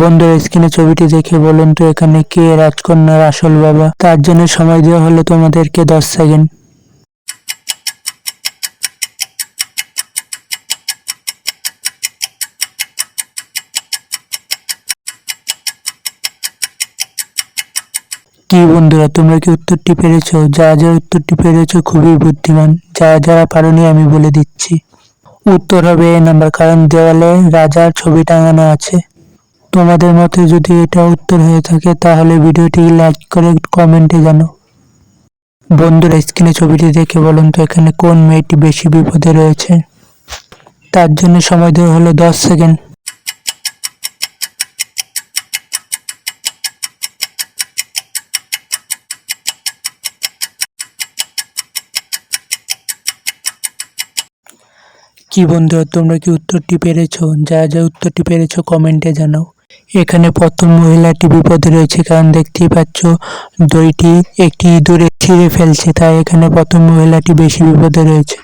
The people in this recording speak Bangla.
বন্ধুরা স্ক্রিনে ছবিটি দেখে বলুন তো, এখানে কে রাজকন্যার আসল বাবা? তার জন্য সময় দেওয়া হলো তোমাদেরকে দশ সেকেন্ড। কি বন্ধুরা, তোমরা কি উত্তরটি পেরেছ? যারা যারা উত্তরটি পেরেছ খুবই বুদ্ধিমান। যারা যারা পারোনি আমি বলে দিচ্ছি। উত্তর হবে এ নাম্বার, কারণ দেওয়ালে রাজার ছবি টাঙানো আছে। তোমাদের মতে যদি এটা উত্তর হয়ে থাকে, তাহলে ভিডিওটি লাইক করে কমেন্টে জানো। বন্ধুরা, স্ক্রিনে ছবিটি দেখে বলুন তো, এখানে কোন মেয়েটি বেশি বিপদে রয়েছে? তার জন্য সময় দেওয়া হলো দশ সেকেন্ড। কি বন্ধুরা, তোমরা কি উত্তরটি পেরেছ? যা যা উত্তরটি পেরেছ, কমেন্টে জানাও। এখানে প্রথম মহিলাটি বিপদে রয়েছে কারণ দেখতেই পাচ্ছ দইটি একটি ইঁদুরে ছিঁড়ে ফেলছে, তাই এখানে প্রথম মহিলাটি বেশি বিপদে রয়েছে।